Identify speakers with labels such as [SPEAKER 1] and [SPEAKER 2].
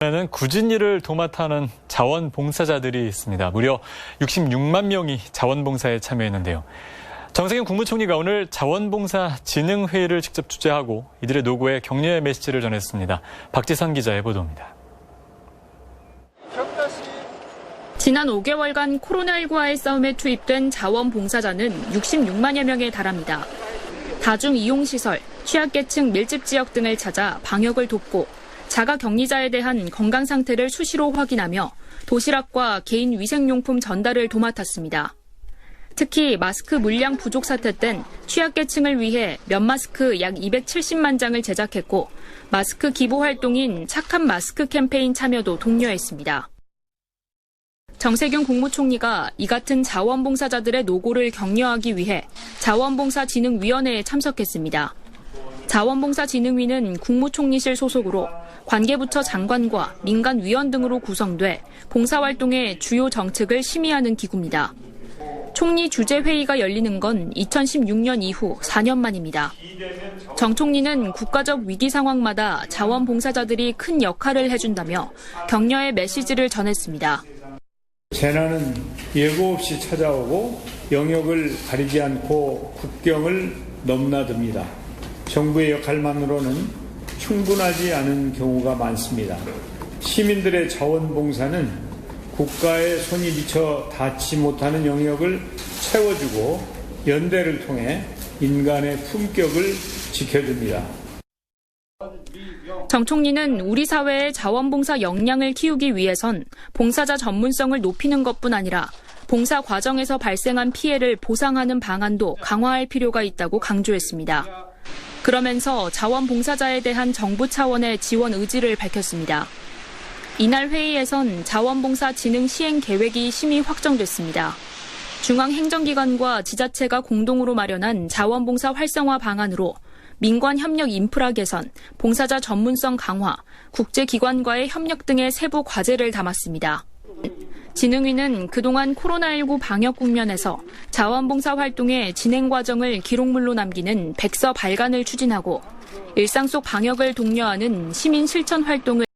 [SPEAKER 1] 에는 굳은 일을 도맡아하는 자원봉사자들이 있습니다. 무려 66만 명이 자원봉사에 참여했는데요. 정세균 국무총리가 오늘 자원봉사 진흥회의를 직접 주재하고 이들의 노고에 격려의 메시지를 전했습니다. 박지선 기자의 보도입니다.
[SPEAKER 2] 지난 5개월간 코로나19와의 싸움에 투입된 자원봉사자는 66만여 명에 달합니다. 다중 이용시설, 취약계층 밀집 지역 등을 찾아 방역을 돕고 자가 격리자에 대한 건강 상태를 수시로 확인하며 도시락과 개인 위생용품 전달을 도맡았습니다. 특히 마스크 물량 부족 사태 땐 취약계층을 위해 면 마스크 약 270만 장을 제작했고 마스크 기부 활동인 착한 마스크 캠페인 참여도 독려했습니다. 정세균 국무총리가 이 같은 자원봉사자들의 노고를 격려하기 위해 자원봉사진흥위원회에 참석했습니다. 자원봉사진흥위는 국무총리실 소속으로 관계부처 장관과 민간위원 등으로 구성돼 봉사활동의 주요 정책을 심의하는 기구입니다. 총리 주재회의가 열리는 건 2016년 이후 4년 만입니다. 정 총리는 국가적 위기 상황마다 자원봉사자들이 큰 역할을 해준다며 격려의 메시지를 전했습니다.
[SPEAKER 3] 재난은 예고 없이 찾아오고 영역을 가리지 않고 국경을 넘나듭니다. 정부의 역할만으로는 충분하지 않은 경우가 많습니다. 시민들의 자원봉사는 국가의 손이 미쳐 닿지 못하는 영역을 채워주고 연대를 통해 인간의 품격을 지켜줍니다.
[SPEAKER 2] 정 총리는 우리 사회의 자원봉사 역량을 키우기 위해선 봉사자 전문성을 높이는 것뿐 아니라 봉사 과정에서 발생한 피해를 보상하는 방안도 강화할 필요가 있다고 강조했습니다. 그러면서 자원봉사자에 대한 정부 차원의 지원 의지를 밝혔습니다. 이날 회의에선 자원봉사 진흥 시행 계획이 심의 확정됐습니다. 중앙행정기관과 지자체가 공동으로 마련한 자원봉사 활성화 방안으로 민관 협력 인프라 개선, 봉사자 전문성 강화, 국제기관과의 협력 등의 세부 과제를 담았습니다. 진흥위는 그동안 코로나19 방역 국면에서 자원봉사 활동의 진행 과정을 기록물로 남기는 백서 발간을 추진하고 일상 속 방역을 독려하는 시민 실천 활동을